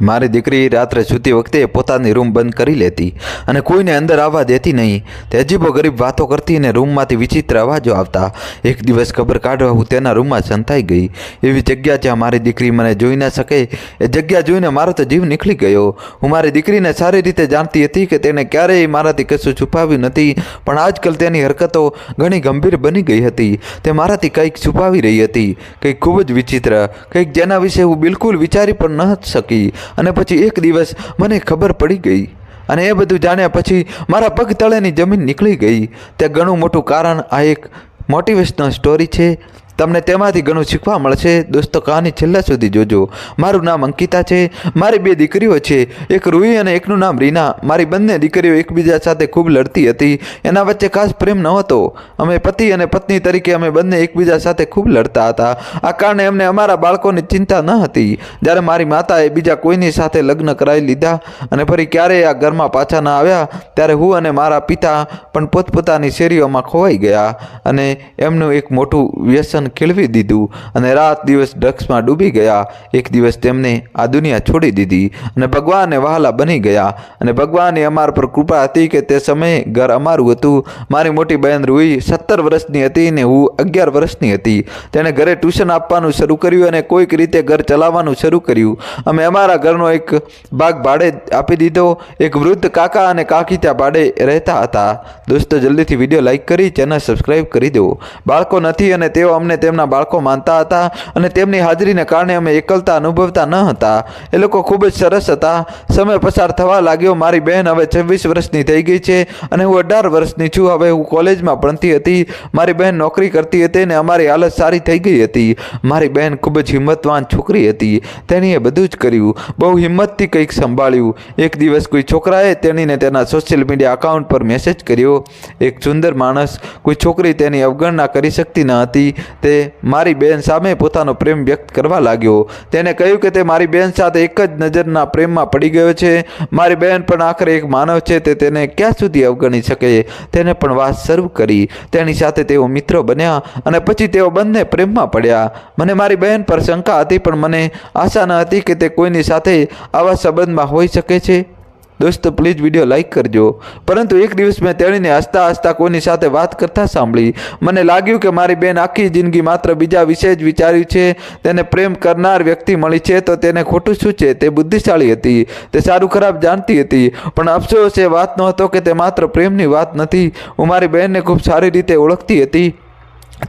મારી દીકરી રાત્રે સૂતી વખતે પોતાની રૂમ બંધ કરી લેતી અને કોઈને અંદર આવવા દેતી નહીં. તે અજીબો ગરીબ વાતો કરતી અને રૂમમાંથી વિચિત્ર અવાજો આવતા. એક દિવસ ખબર કાઢવા હું તેના રૂમમાં સંતાઈ ગઈ. એવી જગ્યા જ્યાં મારી દીકરી મને જોઈ ન શકે, એ જગ્યા જોઈને મારો તો જીવ નીકળી ગયો. હું મારી દીકરીને સારી રીતે જાણતી હતી કે તેણે ક્યારેય મારાથી કશું છુપાવ્યું નથી, પણ આજકાલ તેની હરકતો ઘણી ગંભીર બની ગઈ હતી. તે મારાથી કંઈક છુપાવી રહી હતી, કંઈક ખૂબ જ વિચિત્ર, કંઈક જેના વિશે હું બિલકુલ વિચારી પણ ન શકી. અને પછી એક દિવસ મને ખબર પડી ગઈ. અને એ બધું જાણ્યા પછી મારા પગ તળેની જમીન નીકળી ગઈ. તે ઘણું મોટું કારણ આ એક મોટિવેશનલ સ્ટોરી છે. તમને તેમાંથી ઘણું શીખવા મળશે. દોસ્તો, કહાની છેલ્લા સુધી જોજો. મારું નામ અંકિતા છે. મારી બે દીકરીઓ છે. એક રૂહી અને એકનું નામ રીના. મારી બંને દીકરીઓ એકબીજા સાથે ખૂબ લડતી હતી. એના વચ્ચે ખાસ પ્રેમ નહોતો. અમે પતિ અને પત્ની તરીકે અમે બંને એકબીજા સાથે ખૂબ લડતા હતા. આ કારણે અમને અમારા બાળકોની ચિંતા ન હતી. જ્યારે મારી માતાએ બીજા કોઈની સાથે લગ્ન કરાવી લીધા અને ફરી ક્યારેય આ ઘરમાં પાછા ન આવ્યા, ત્યારે હું અને મારા પિતા પણ પોતપોતાની શેરીઓમાં ખોવાઈ ગયા અને એમનું એક મોટું વ્યસન ખીલવી દીધું અને રાત દિવસ ડ્રગ્સમાં ડૂબી ગયા. એક દિવસ તેમને આ દુનિયા છોડી દીધી અને ભગવાનને વહાલા બની ગયા અને ભગવાનની અમાર પર કૃપા હતી કે તે સમયે ઘર અમારું હતું. મારી મોટી બહેન રૂહી સત્તર વર્ષની હતી ને હું અગિયાર વર્ષની હતી. તેણે ઘરે ટ્યુશન આપવાનું શરૂ કર્યું અને કોઈક રીતે ઘર ચલાવવાનું શરૂ કર્યું. અમે અમારા ઘરનો એક ભાગ ભાડે આપી દીધો. એક વૃદ્ધ કાકા અને કાકી ત્યાં ભાડે રહેતા હતા. દોસ્તો, જલ્દીથી વીડિયો લાઈક કરી, ચેનલ સબસ્ક્રાઈબ કરી દો. બાળકો નથી અને તેઓ અમને તેમના બાળકો માનતા હતા અને તેમની હાજરીને કારણે અમે એકલતા અનુભવતા ન હતા. એ લોકો ખૂબ જ સરસ હતા. સમય પસાર થવા લાગ્યો. મારી બહેન હવે છવ્વીસ વર્ષની થઈ ગઈ છે અને હું અઢાર વર્ષની છું. હવે હું કોલેજમાં ભણતી હતી. મારી બહેન નોકરી કરતી હતી અને અમારી હાલત સારી થઈ ગઈ હતી. મારી બહેન ખૂબ જ હિંમતવાન છોકરી હતી. તેણીએ બધું જ કર્યું. બહુ હિંમતથી કંઈક સંભાળ્યું. એક દિવસ કોઈ છોકરાએ તેણીને તેના સોશિયલ મીડિયા અકાઉન્ટ પર મેસેજ કર્યો. એક સુંદર માણસ. કોઈ છોકરી તેની અવગણના કરી શકતી ન હતી. તે મારી બહેન સામે પોતાનો પ્રેમ વ્યક્ત કરવા લાગ્યો. તેને કહ્યું કે તે મારી બહેન સાથે એક જ નજરના પ્રેમમાં પડી ગયો છે. મારી બહેન પણ આખરે એક માનવ છે તે તેને ક્યાં સુધી અવગણી શકે? તેને પણ વાત શરૂ કરી. તેની સાથે તેઓ મિત્રો બન્યા અને પછી તેઓ બંને પ્રેમમાં પડ્યા. મને મારી બહેન પર શંકા હતી પણ મને આશા ન હતી કે તે કોઈની સાથે આવા સંબંધમાં હોઈ શકે છે. દોસ્તો પ્લીઝ વીડિયો લાઇક કરજો. પરંતુ એક દિવસ મેં તેણીને હસતા હસતા કોઈની સાથે વાત કરતા સાંભળી. મને લાગ્યું કે મારી બેન આખી જિંદગી માત્ર બીજા વિશે જ વિચાર્યું છે. તેને પ્રેમ કરનાર વ્યક્તિ મળી છે તો તેને ખોટું શું છે? તે બુદ્ધિશાળી હતી. તે સારું ખરાબ જાણતી હતી. પણ અફસોસ એ વાત નહોતો કે તે માત્ર પ્રેમની વાત નથી. હું મારી બહેનને ખૂબ સારી રીતે ઓળખતી હતી.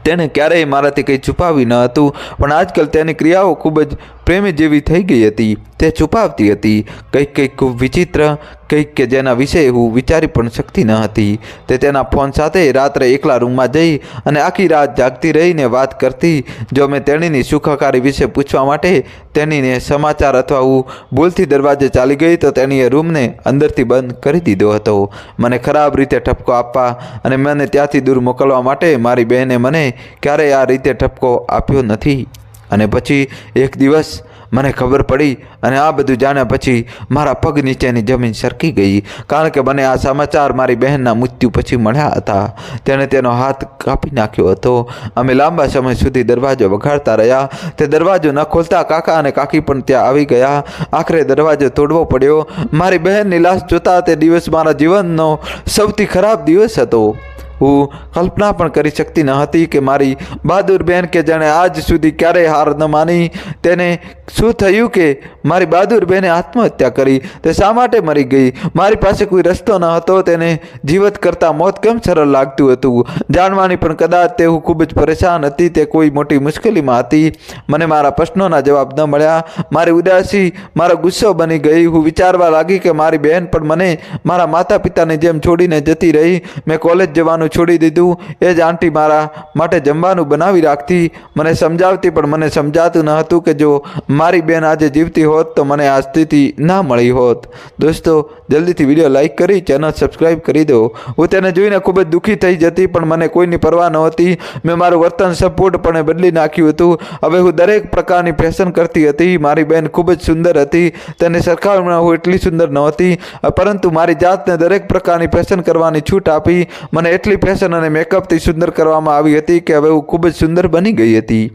તેણે ક્યારેય મારાથી કંઈ છુપાવી ન હતું. પણ આજકાલ તેની ક્રિયાઓ ખૂબ જ પ્રેમી જેવી થઈ ગઈ હતી, તે છુપાવતી હતી. કંઈક કંઈક ખૂબ વિચિત્ર, કંઈક કે જેના વિશે હું વિચારી પણ શકતી ન હતી. તે તેના ફોન સાથે રાત્રે એકલા રૂમમાં જઈ અને આખી રાત જાગતી રહીને વાત કરતી, જો મેં તેણીની સુખાકારી વિશે પૂછવા માટે તેણીને સમાચાર અથવા હું ભૂલથી દરવાજે ચાલી ગઈ, તો તેણીએ રૂમને અંદરથી બંધ કરી દીધો હતો. મને ખરાબ રીતે ઠપકો આપવા અને મને ત્યાંથી દૂર મોકલવા માટે મારી બહેને મને ક્યારેય આ રીતે ઠપકો આપ્યો નથી. અને પછી એક દિવસ મને ખબર પડી અને આ બધું જાણ્યા પછી મારા પગ નીચેની જમીન સરકી ગઈ. કારણ કે મને આ સમાચાર મારી બહેનના મૃત્યુ પછી મળ્યા હતા. તેણે તેનો હાથ કાપી નાખ્યો હતો. અમે લાંબા સમય સુધી દરવાજો વગાડતા રહ્યા. તે દરવાજો ન ખોલતા કાકા અને કાકી પણ ત્યાં આવી ગયા. આખરે દરવાજો તોડવો પડ્યો. મારી બહેનની લાશ જોતા તે દિવસ મારા જીવનનો સૌથી ખરાબ દિવસ હતો. હું કલ્પના પણ કરી શકતી ન હતી કે મારી બહાદુર બહેન કે જેણે આજ સુધી ક્યારેય હાર ન માની, તેને શું થયું કે મારી બહાદુર બહેને આત્મહત્યા કરી? તે શા માટે મરી ગઈ? મારી પાસે કોઈ રસ્તો ન હતો, તેને જીવત કરતાં મોત કેમ સરળ લાગતું હતું? જાણવાની પણ કદાચ તે હું ખૂબ જ પરેશાન હતી, તે કોઈ મોટી મુશ્કેલીમાં હતી. મને મારા પ્રશ્નોના જવાબ ન મળ્યા. મારી ઉદાસી, મારો ગુસ્સો બની ગઈ. હું વિચારવા લાગી કે મારી બહેન પણ મને મારા માતા પિતાની જેમ છોડીને જતી રહી. મેં કોલેજ જવાનું છોડી દીધું. એ જ આંટી મારા માટે જમવાનું બનાવી રાખતી. મને સમજાવતી પણ મને સમજાતું ન હતું કે જો મારી બેન આજે જીવતી હોત તો મને આ સ્થિતિ ના મળી હોત. દોસ્તો, જલ્દીથી વીડિયો લાઇક કરી, ચેનલ સબસ્ક્રાઈબ કરી દો. હું તેને જોઈને ખૂબ જ દુઃખી થઈ જતી, પણ મને કોઈની પરવા નહોતી. મેં મારું વર્તન સંપૂર્ણપણે બદલી નાખ્યું હતું. હવે હું દરેક પ્રકારની ફેશન કરતી હતી. મારી બહેન ખૂબ જ સુંદર હતી. તેની સરખામણીમાં હું એટલી સુંદર નહોતી. પરંતુ મારી જાતને દરેક પ્રકારની ફેશન કરવાની છૂટ આપી. મને એટલી ફેશન અને મેકઅપથી સુંદર કરવામાં આવી હતી કે હવે હું ખૂબ જ સુંદર બની ગઈ હતી.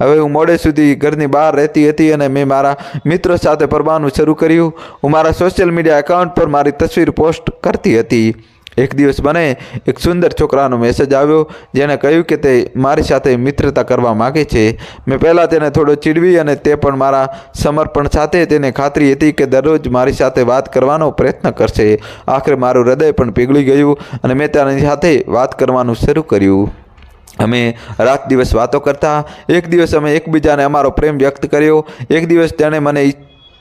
હવે હું મોડે સુધી ઘરની બહાર રહેતી હતી અને મેં મારા મિત્રો સાથે ફરવાનું શરૂ કર્યું. હું મારા સોશિયલ મીડિયા એકાઉન્ટ પર મારી તસવીર પોસ્ટ કરતી હતી. એક દિવસ મને એક સુંદર છોકરાનો મેસેજ આવ્યો, જેણે કહ્યું કે તે મારી સાથે મિત્રતા કરવા માગે છે. મેં પહેલાં તેને થોડો ચીડવી અને તે પણ મારા સમર્પણ સાથે તેને ખાતરી હતી કે દરરોજ મારી સાથે વાત કરવાનો પ્રયત્ન કરશે. આખરે મારું હૃદય પણ પીગળી ગયું અને મેં તેની સાથે વાત કરવાનું શરૂ કર્યું. અમે રાત દિવસ વાતો કરતા, એક દિવસ અમે એકબીજાને અમારો પ્રેમ વ્યક્ત કર્યો. એક દિવસ તેણે મને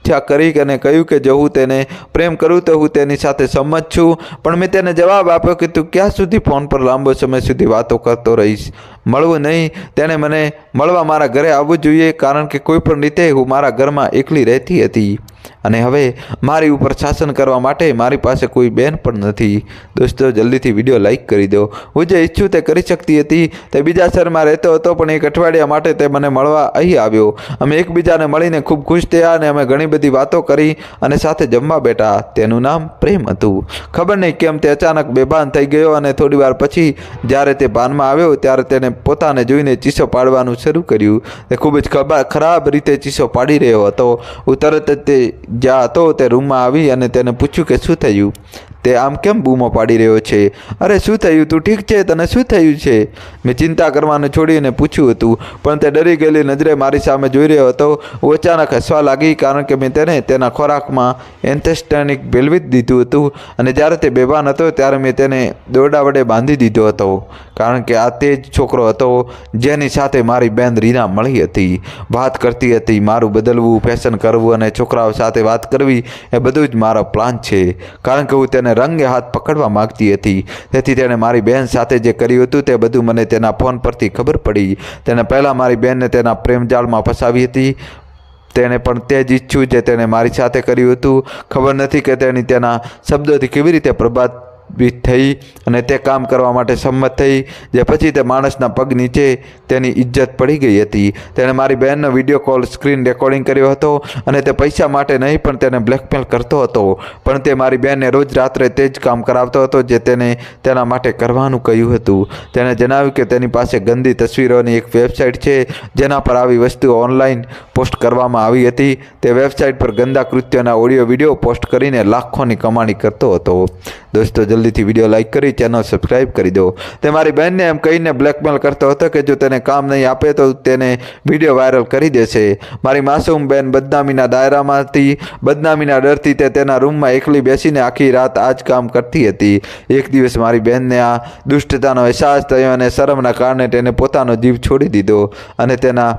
ઈચ્છા કરી અને કહ્યું કે જો હું તેને પ્રેમ કરું તો હું તેની સાથે સંમત છું. પણ મેં તેને જવાબ આપ્યો કે તું ક્યાં સુધી ફોન પર લાંબો સમય સુધી વાતો કરતો રહીશ? મળવું નહીં. તેણે મને મળવા મારા ઘરે આવવું જોઈએ કારણ કે કોઈ પણ રીતે હું મારા ઘરમાં એકલી રહેતી હતી. અને હવે મારી ઉપર શાસન કરવા માટે મારી પાસે કોઈ બેન પણ નથી. દોસ્તો, જલ્દીથી વીડિયો લાઈક કરી દો. હું જે ઈચ્છું તે કરી શકતી હતી. તે બીજા શહેરમાં રહેતો હતો, પણ એક અઠવાડિયા માટે તે મને મળવા અહીં આવ્યો. અમે એકબીજાને મળીને ખૂબ ખુશ થયા અને અમે ઘણી બધી વાતો કરી અને સાથે જમવા બેઠા. તેનું નામ પ્રેમ હતું. ખબર નહીં કેમ તે અચાનક બેભાન થઈ ગયો અને થોડી વાર પછી જ્યારે તે ભાનમાં આવ્યો ત્યારે તેને પોતાને જોઈને ચીસો પાડવાનું શરૂ કર્યું. તે ખૂબ જ ખરાબ રીતે ચીસો પાડી રહ્યો હતો. હું તરત જ તે જ્યાં હતો તે રૂમમાં આવી અને તેને પૂછ્યું કે શું થયું? તે આમ કેમ બૂમો પાડી રહ્યો છે? અરે, શું થયું? તું ઠીક છે? તને શું થયું છે? મેં ચિંતા કરવાનું છોડીને પૂછ્યું હતું, પણ તે ડરી ગયેલી નજરે મારી સામે જોઈ રહ્યો હતો. હું અચાનક હસવા લાગી કારણ કે મેં તેને તેના ખોરાકમાં એન્થેસ્ટેનિક જ દીધું હતું અને જ્યારે તે બેભાન હતો ત્યારે મેં તેને દોરડા વડે બાંધી દીધો હતો. કારણ કે આ તે જ છોકરો હતો જેની સાથે મારી બેન રીના મળી હતી. વાત કરતી હતી મારું બદલવું ફેશન કરવું અને છોકરાઓ સાથે વાત કરવી એ બધું જ મારો પ્લાન છે. કારણ કે હું તેને રંગે હાથ પકડવા માગતી હતી. તેથી તેણે મારી બહેન સાથે જે કર્યું હતું તે બધું મને તેના ફોન પરથી ખબર પડી. તેને પહેલાં મારી બહેનને તેના પ્રેમજાળમાં ફસાવી હતી. તેણે પણ તે જ ઈચ્છ્યું જે તેણે મારી સાથે કર્યું હતું. ખબર નથી કે તેની તેના શબ્દોથી કેવી રીતે પ્રભાવિત થઈ અને તે કામ કરવા માટે સંમત થઈ, જે પછી તે માણસના પગ નીચે તેની ઇજ્જત પડી ગઈ હતી. તેણે મારી બહેનનો વીડિયો કોલ સ્ક્રીન રેકોર્ડિંગ કર્યો હતો અને તે પૈસા માટે નહીં, પણ તેને બ્લેકમેલ કરતો હતો. પણ તે મારી બહેનને રોજ રાત્રે તે જ કામ કરાવતો હતો, જે તેને તેના માટે કરવાનું કહ્યું હતું. તેણે જણાવ્યું કે તેની પાસે ગંદી તસવીરોની એક વેબસાઇટ છે, જેના પર આવી વસ્તુઓ ઓનલાઈન પોસ્ટ કરવામાં આવી હતી. તે વેબસાઇટ પર ગંદા કૃત્યોના ઓડિયો વીડિયો પોસ્ટ કરીને લાખોની કમાણી કરતો હતો. દોસ્તો જલ્દીથી વીડિયો લાઇક કરી, ચેનલ સબસ્ક્રાઈબ કરી દો. તે મારી બહેનને એમ કહીને બ્લેકમેલ કરતો હતો કે જો તેને કામ નહીં આપે તો તેને વીડિયો વાયરલ કરી દેશે. મારી માસૂમ બહેન બદનામીના દાયરામાંથી, બદનામીના ડરથી તે તેના રૂમમાં એકલી બેસીને આખી રાત આ જ કામ કરતી હતી. એક દિવસ મારી બહેનને આ દુષ્ટતાનો અહેસાસ થયો અને શરમના કારણે તેને પોતાનો જીવ છોડી દીધો અને તેના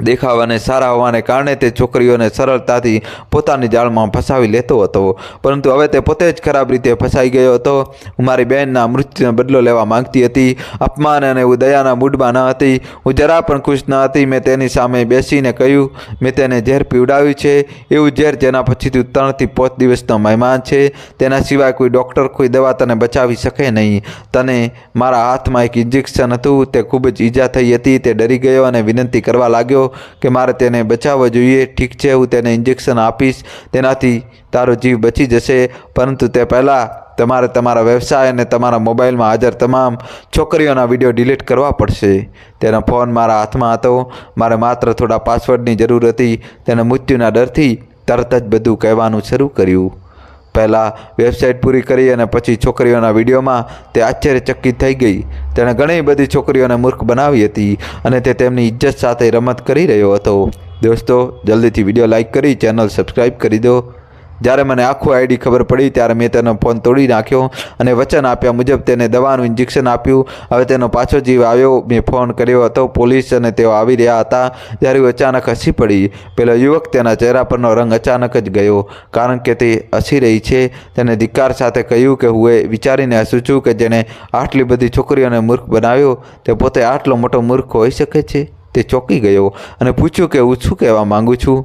દેખાવ અને સારા હોવાને કારણે તે છોકરીઓને સરળતાથી પોતાની જાળમાં ફસાવી લેતો હતો. પરંતુ હવે તે પોતે જ ખરાબ રીતે ફસાઈ ગયો હતો. હું મારી બહેનના મૃત્યુનો બદલો લેવા માંગતી હતી. અપમાન અને હું દયાના મૂડમાં ન હતી. હું જરા પણ ખુશ ન હતી. મેં તેની સામે બેસીને કહ્યું, મેં તેને ઝેર પીવડાવ્યું છે. એવું ઝેર જેના પછીથી ત્રણથી પાંચ દિવસનો મહેમાન છે. તેના સિવાય કોઈ ડૉક્ટર, કોઈ દવા તને બચાવી શકે નહીં. તને મારા હાથમાં એક ઇન્જેક્શન હતું. તે ખૂબ જ ઈજા થઈ હતી. તે ડરી ગયો અને વિનંતી કરવા લાગ્યો. કે મારે તેને બચાવવો જોઈએ. ઠીક છે, હું તેને ઇન્જેક્શન આપીશ. તેનાથી તારો જીવ બચી જશે. પરંતુ તે પહેલાં તમારે તમારા વ્યવસાય અને તમારા મોબાઈલમાં હાજર તમામ છોકરીઓના વીડિયો ડિલીટ કરવા પડશે. તેનો ફોન મારા હાથમાં હતો. મારે માત્ર થોડા પાસવર્ડની જરૂર હતી. તેને મૃત્યુના ડરથી તરત જ બધું કહેવાનું શરૂ કર્યું. પહેલાં વેબસાઇટ પૂરી કરી અને પછી છોકરીઓના વિડીયોમાં તે આશ્ચર્યચકિત થઈ ગઈ. તેણે ઘણી બધી છોકરીઓને મૂર્ખ બનાવી હતી અને તે તેમની ઇજ્જત સાથે રમત કરી રહ્યો હતો. દોસ્તો, જલ્દીથી વીડિયો લાઇક કરી, ચેનલ સબસ્ક્રાઈબ કરી દો. જ્યારે મને આખું આઈડી ખબર પડી, ત્યારે મેં તેનો ફોન તોડી નાખ્યો અને વચન આપ્યા મુજબ તેને દવાનું ઇન્જેક્શન આપ્યું. હવે તેનો પાછો જીવ આવ્યો. મેં ફોન કર્યો હતો પોલીસ અને તેઓ આવી રહ્યા હતા. ત્યારે અચાનક હસી પડી. પેલો યુવક તેના ચહેરા પરનો રંગ અચાનક જ ગયો, કારણ કે તે હસી રહી છે. તેને ધિક્કાર સાથે કહ્યું કે હું એ વિચારીને હસું છું કે જેણે આટલી બધી છોકરીઓને મૂર્ખ બનાવ્યો, તે પોતે આટલો મોટો મૂર્ખ હોઈ શકે છે? તે ચોંકી ગયો અને પૂછ્યું કે હું શું કહેવા માંગુ છું?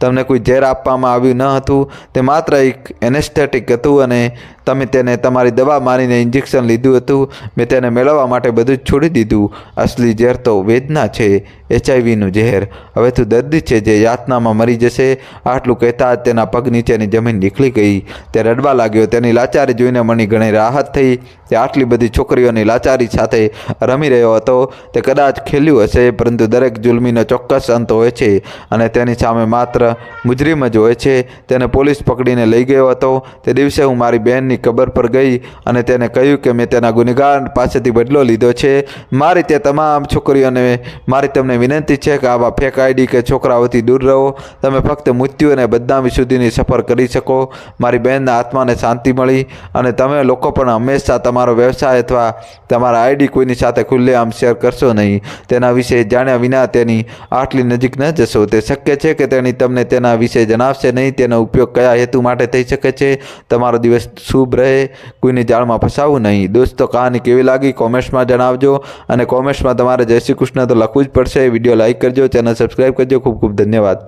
તમને કોઈ ઝેર આપવામાં આવ્યું ન હતું, તે માત્ર એક એનેસ્થેટિક હતું અને તમે તેને તમારી દવા માનીને ઇન્જેક્શન લીધું હતું. મેં તેને મેળવવા માટે બધું જ છોડી દીધું. અસલી ઝેર તો વેદના છે એચઆઈવીનું ઝેર. હવે તું દર્દી છે જે યાતનામાં મરી જશે. આટલું કહેતા જ તેના પગ નીચેની જમીન નીકળી ગઈ. તે રડવા લાગ્યો. તેની લાચારી જોઈને મને ઘણી રાહત થઈ. તે આટલી બધી છોકરીઓની લાચારી સાથે રમી રહ્યો હતો. તે કદાચ ખેલ્યું હશે, પરંતુ દરેક જુલમીનો ચોક્કસ અંત હોય છે અને તેની સામે માત્ર મુજરીમ જ હોય છે. તેને પોલીસ પકડીને લઈ ગયો હતો. તે દિવસે હું મારી બહેનની કબર પર ગઈ અને તેને કહ્યું કે મેં તેના ગુનેગાર પાસેથી બદલો લીધો છે. મારી તે તમામ છોકરીઓને, મારી તમને વિનંતી છે કે આવા ફેક આઈડી કે છોકરાઓથી દૂર રહો. તમે ફક્ત મૃત્યુ અને બદનામી સુધીની સફર કરી શકો. મારી બહેનના આત્માને શાંતિ મળી અને તમે લોકો પણ હંમેશા તમારો વ્યવસાય અથવા તમારા આઈડી કોઈની સાથે ખુલ્લેઆમ શેર કરશો નહીં. તેના વિશે જાણ્યા વિના તેની આટલી નજીક ન જશો. તે શક્ય છે કે તેની તમને તેના વિશે જણાવશે નહીં, તેનો ઉપયોગ કયા હેતુ માટે થઈ શકે છે? તમારો દિવસ શુભ રહે, કોઈની જાળમાં ફસાવું નહીં. દોસ્તો, કહાની કેવી લાગી? કોમેન્ટ્સમાં જણાવજો અને કોમેન્ટ્સમાં તમારે જય શ્રી કૃષ્ણ તો લખવું જ પડશે. વીડિયો લાઇક કરજો, ચેનલ સબસ્ક્રાઈબ કરજો. ખૂબ ખૂબ ધન્યવાદ.